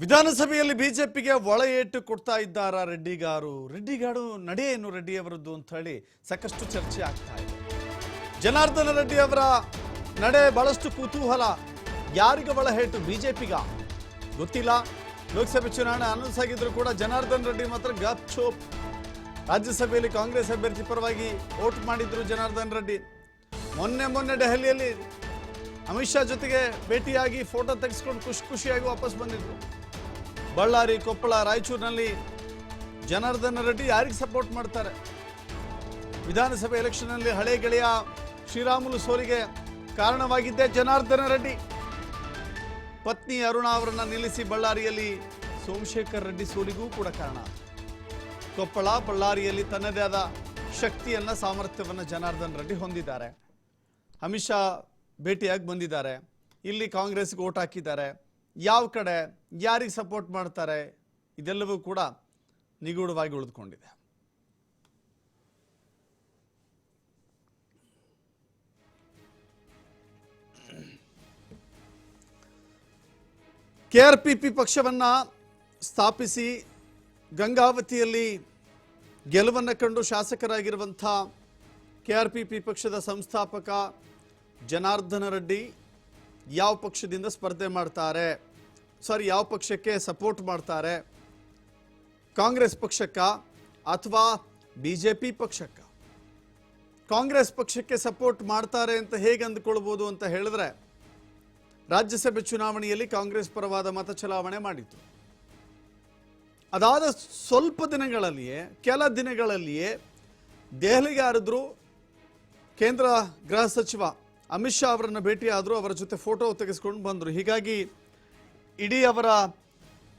ವಿಧಾನಸಭೆಯಲ್ಲಿ ಬಿಜೆಪಿಗೆ ಒಳ ಏಟು ಕೊಡ್ತಾ ಇದ್ದಾರಾ ರೆಡ್ಡಿಗಾರು? ರೆಡ್ಡಿಗಾರು ನಡೆ ಏನು ರೆಡ್ಡಿ ಅವರದ್ದು ಅಂತ ಹೇಳಿ ಸಾಕಷ್ಟು ಚರ್ಚೆ ಆಗ್ತಾ ಇದೆ. ಜನಾರ್ದನ ರೆಡ್ಡಿ ಅವರ ನಡೆ ಬಹಳಷ್ಟು ಕುತೂಹಲ. ಯಾರಿಗೆ ಒಳ ಏಟು? ಬಿಜೆಪಿಗ? ಗೊತ್ತಿಲ್ಲ. ಲೋಕಸಭೆ ಚುನಾವಣೆ ಅನೌನ್ಸ್ ಆಗಿದ್ರು ಕೂಡ ಜನಾರ್ದನ್ ರೆಡ್ಡಿ ಮಾತ್ರ ಗಪ್ ಚೋಪ್. ರಾಜ್ಯಸಭೆಯಲ್ಲಿ ಕಾಂಗ್ರೆಸ್ ಅಭ್ಯರ್ಥಿ ಪರವಾಗಿ ವೋಟ್ ಮಾಡಿದ್ರು ಜನಾರ್ದನ್ ರೆಡ್ಡಿ. ಮೊನ್ನೆ ಮೊನ್ನೆ ದೆಹಲಿಯಲ್ಲಿ ಅಮಿತ್ ಶಾ ಜೊತೆಗೆ ಭೇಟಿಯಾಗಿ ಫೋಟೋ ತೆಗೆಸ್ಕೊಂಡು ಖುಷಿ ಖುಷಿಯಾಗಿ ವಾಪಸ್ ಬಂದಿದ್ರು. ಬಳ್ಳಾರಿ, ಕೊಪ್ಪಳ, ರಾಯಚೂರಿನಲ್ಲಿ ಜನಾರ್ದನ ರೆಡ್ಡಿ ಯಾರಿಗೆ ಸಪೋರ್ಟ್ ಮಾಡ್ತಾರೆ? ವಿಧಾನಸಭೆ ಎಲೆಕ್ಷನ್ನಲ್ಲಿ ಹಳೆ ಗೆಳೆಯ ಶ್ರೀರಾಮುಲು ಸೋಲಿಗೆ ಕಾರಣವಾಗಿದ್ದೇ ಜನಾರ್ದನ ರೆಡ್ಡಿ. ಪತ್ನಿ ಅರುಣಾ ಅವರನ್ನು ನಿಲ್ಲಿಸಿ ಬಳ್ಳಾರಿಯಲ್ಲಿ ಸೋಮಶೇಖರ್ ರೆಡ್ಡಿ ಸೋಲಿಗೂ ಕೂಡ ಕಾರಣ. ಕೊಪ್ಪಳ, ಬಳ್ಳಾರಿಯಲ್ಲಿ ತನ್ನದೇ ಆದ ಶಕ್ತಿಯನ್ನ, ಸಾಮರ್ಥ್ಯವನ್ನು ಜನಾರ್ದನ್ ರೆಡ್ಡಿ ಹೊಂದಿದ್ದಾರೆ. ಅಮಿತ್ ಶಾ ಭೇಟಿಯಾಗಿ ಬಂದಿದ್ದಾರೆ. ಇಲ್ಲಿ ಕಾಂಗ್ರೆಸ್ಗೆ ಓಟ್ ಹಾಕಿದ್ದಾರೆ. ಯಾವ ಕಡೆ ಯಾರಿಗೆ ಸಪೋರ್ಟ್ ಮಾಡ್ತಾರೆ? ಇದೆಲ್ಲವೂ ಕೂಡ ನಿಗೂಢವಾಗಿ ಉಳಿದುಕೊಂಡಿದೆ. ಕೆ ಆರ್ ಪಿ ಪಿ ಪಕ್ಷವನ್ನ ಸ್ಥಾಪಿಸಿ ಗಂಗಾವತಿಯಲ್ಲಿ ಗೆಲುವನ್ನು ಕಂಡು ಶಾಸಕರಾಗಿರುವಂಥ ಕೆ ಆರ್ ಪಿ ಪಿ ಪಕ್ಷದ ಸಂಸ್ಥಾಪಕ ಜನಾರ್ದನ ರೆಡ್ಡಿ ಯಾವ ಪಕ್ಷದಿಂದ ಸ್ಪರ್ಧೆ ಮಾಡ್ತಾರೆ? ಸಾರಿ, ಯಾವ ಪಕ್ಷಕ್ಕೆ ಸಪೋರ್ಟ್ ಮಾಡ್ತಾರೆ? ಕಾಂಗ್ರೆಸ್ ಪಕ್ಷಕ್ಕ ಅಥವಾ ಬಿ ಜೆ ಪಿ ಪಕ್ಷಕ್ಕ? ಕಾಂಗ್ರೆಸ್ ಪಕ್ಷಕ್ಕೆ ಸಪೋರ್ಟ್ ಮಾಡ್ತಾರೆ ಅಂತ ಹೇಗೆ ಅಂದ್ಕೊಳ್ಬೋದು ಅಂತ ಹೇಳಿದ್ರೆ, ರಾಜ್ಯಸಭೆ ಚುನಾವಣೆಯಲ್ಲಿ ಕಾಂಗ್ರೆಸ್ ಪರವಾದ ಮತ ಚಲಾವಣೆ ಮಾಡಿತು. ಅದಾದ ಸ್ವಲ್ಪ ದಿನಗಳಲ್ಲಿಯೇ, ಕೆಲ ದಿನಗಳಲ್ಲಿಯೇ ದೆಹಲಿಗೆ ಹಾರಿದ್ರು ಕೇಂದ್ರ ಗೃಹ ಸಚಿವ ಅಮಿತ್ ಶಾ ಅವರನ್ನು ಭೇಟಿಯಾದರು ಅವರ ಜೊತೆ ಫೋಟೋ ತೆಗೆಸ್ಕೊಂಡು ಬಂದರು. ಹೀಗಾಗಿ ಇಡೀ ಅವರ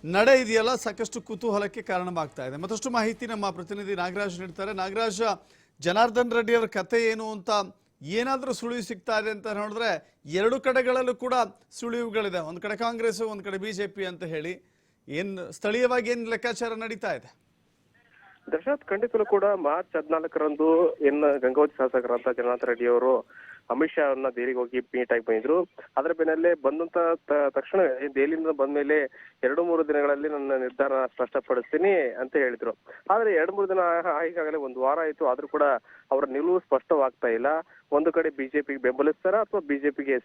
ನಡೆ ಇದೆಯಲ್ಲ, ಸಾಕಷ್ಟು ಕುತೂಹಲಕ್ಕೆ ಕಾರಣವಾಗ್ತಾ ಇದೆ. ಮತ್ತಷ್ಟು ಮಾಹಿತಿ ನಮ್ಮ ಪ್ರತಿನಿಧಿ ನಾಗರಾಜ್ ನೀಡ್ತಾರೆ. ನಾಗರಾಜ, ಜನಾರ್ದನ್ ರೆಡ್ಡಿ ಅವರ ಕತೆ ಏನು ಅಂತ ಏನಾದರೂ ಸುಳಿವು ಸಿಗ್ತಾ ಇದೆ ಅಂತ ನೋಡಿದ್ರೆ ಎರಡು ಕಡೆಗಳಲ್ಲೂ ಕೂಡ ಸುಳಿವುಗಳಿದೆ. ಒಂದು ಕಡೆ ಕಾಂಗ್ರೆಸ್, ಒಂದು ಕಡೆ ಬಿಜೆಪಿ ಅಂತ ಹೇಳಿ ಏನು ಸ್ಥಳೀಯವಾಗಿ ಏನು ಲೆಕ್ಕಾಚಾರ ನಡೀತಾ ಇದೆ? ದರ್ಶತ್ ಖಂಡಿತಲೂ ಕೂಡ ಮಾರ್ಚ್ ಹದಿನಾಲ್ಕರಂದು ಎನ್. ಗಂಗಾವತಿ ಶಾಸಕರಾದ ಜಗನ್ನಾಥ ರೆಡ್ಡಿ ಅವರು ಅಮಿತ್ ಶಾ ಅವ್ರನ್ನ ದೆಹಲಿಗೆ ಹೋಗಿ ಮೀಟ್ ಆಗಿ ಬಂದಿದ್ರು. ಅದರ ಬೆನ್ನಲ್ಲೇ ಬಂದಂತ ತಕ್ಷಣ ದೆಹಲಿಯಿಂದ ಬಂದ ಮೇಲೆ ಎರಡು ಮೂರು ದಿನಗಳಲ್ಲಿ ನನ್ನ ನಿರ್ಧಾರ ಸ್ಪಷ್ಟಪಡಿಸ್ತೀನಿ ಅಂತ ಹೇಳಿದ್ರು. ಆದ್ರೆ ಎರಡು ಮೂರು ದಿನ ಈಗಾಗಲೇ ಒಂದು ವಾರ ಆಯ್ತು. ಆದ್ರೂ ಕೂಡ ಅವರ ನಿಲುವು ಸ್ಪಷ್ಟವಾಗ್ತಾ ಇಲ್ಲ. ಒಂದು ಕಡೆ ಬಿಜೆಪಿಗೆ ಬೆಂಬಲಿಸ್ತಾರ ಅಥವಾ ಬಿಜೆಪಿಗೆ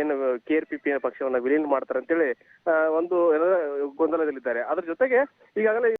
ಏನು ಕೆ ಆರ್ ಪಿ ಪಿ ಪಕ್ಷವನ್ನ ವಿಲೀನ ಮಾಡ್ತಾರೆ ಅಂತೇಳಿ ಒಂದು ಗೊಂದಲದಲ್ಲಿದ್ದಾರೆ. ಅದ್ರ ಜೊತೆಗೆ ಈಗಾಗಲೇ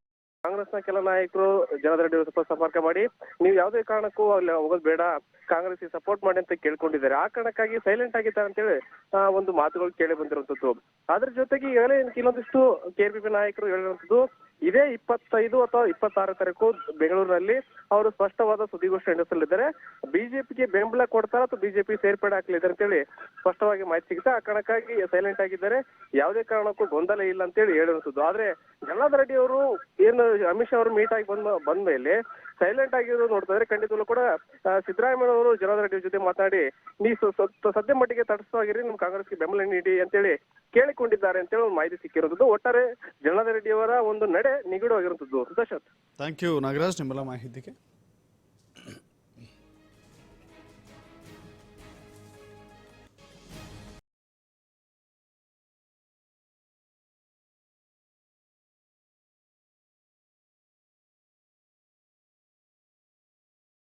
ಕಾಂಗ್ರೆಸ್ನ ಕೆಲ ನಾಯಕರು ಜನಾರ್ದನ್ ರೆಡ್ಡಿ ಸ್ವಲ್ಪ ಸಂಪರ್ಕ ಮಾಡಿ ನೀವು ಯಾವುದೇ ಕಾರಣಕ್ಕೂ ಅಲ್ಲಿ ಹೋಗೋದು ಬೇಡ ಕಾಂಗ್ರೆಸ್ಗೆ ಸಪೋರ್ಟ್ ಮಾಡಿ ಅಂತ ಕೇಳ್ಕೊಂಡಿದ್ದಾರೆ. ಆ ಕಾರಣಕ್ಕಾಗಿ ಸೈಲೆಂಟ್ ಆಗಿದ್ದಾರೆ ಅಂತೇಳಿ ಆ, ಒಂದು ಮಾತುಗಳು ಕೇಳಿ ಬಂದಿರುವಂತದ್ದು ಅದ್ರ ಜೊತೆಗೆ ಈಗಾಗಲೇ ಕೆಲವೊಂದಿಷ್ಟು ಕೆಆರ್ಪಿಪಿ ನಾಯಕರು ಹೇಳಿರುವಂತದ್ದು ಇದೇ ಇಪ್ಪತ್ತೈದು ಅಥವಾ ಇಪ್ಪತ್ತಾರು ತಾರೀಕು ಬೆಂಗಳೂರಿನಲ್ಲಿ ಅವರು ಸ್ಪಷ್ಟವಾದ ಸುದ್ದಿಗೋಷ್ಠಿ ನಡೆಸಲಿದ್ದಾರೆ. ಬಿಜೆಪಿಗೆ ಬೆಂಬಲ ಕೊಡ್ತಾರ ಅಥವಾ ಬಿಜೆಪಿ ಸೇರ್ಪಡೆ ಹಾಕಲಿದ್ದಾರೆ ಅಂತೇಳಿ ಸ್ಪಷ್ಟವಾಗಿ ಮಾಹಿತಿ ಸಿಗುತ್ತೆ ಆ ಕಾರಣಕ್ಕಾಗಿ ಸೈಲೆಂಟ್ ಆಗಿದ್ದಾರೆ. ಯಾವುದೇ ಕಾರಣಕ್ಕೂ ಗೊಂದಲ ಇಲ್ಲ ಅಂತೇಳಿ ಹೇಳುವಂಥದ್ದು ಆದ್ರೆ ಜನಾರ್ದನ್ ರೆಡ್ಡಿ ಅವರು ಏನು ಅಮಿತ್ ಶಾ ಅವರು ಮೀಟ್ ಆಗಿ ಬಂದ ಬಂದ ಮೇಲೆ ಸೈಲೆಂಟ್ ಆಗಿರೋ ನೋಡ್ತಾ ಇದ್ರೆ ಖಂಡಿತವೂ ಕೂಡ ಸಿದ್ದರಾಮಯ್ಯನವರು ಜನಾರ್ದನ್ ರೆಡ್ಡಿ ಜೊತೆ ಮಾತಾಡಿ ನೀ ಸದ್ಯ ಮಟ್ಟಿಗೆ ತಟಸ್ಥವಾಗಿರಿ ನಿಮ್ ಕಾಂಗ್ರೆಸ್ಗೆ ಬೆಂಬಲ ನೀಡಿ ಅಂತೇಳಿ ಕೇಳಿಕೊಂಡಿದ್ದಾರೆ ಅಂತೇಳಿ ಒಂದು ಮಾಹಿತಿ ಸಿಕ್ಕಿರೋದು ಒಟ್ಟಾರೆ ಜನಾರ್ದನ್ ರೆಡ್ಡಿ ಅವರ ಒಂದು ನಡೆ ನಿಗೂಢವಾಗಿರುವಂತದ್ದು ದಶರಥ್ ಥ್ಯಾಂಕ್ ಯು ನಾಗರಾಜ್, ನಿಮ್ಮೆಲ್ಲ ಮಾಹಿತಿಗೆ.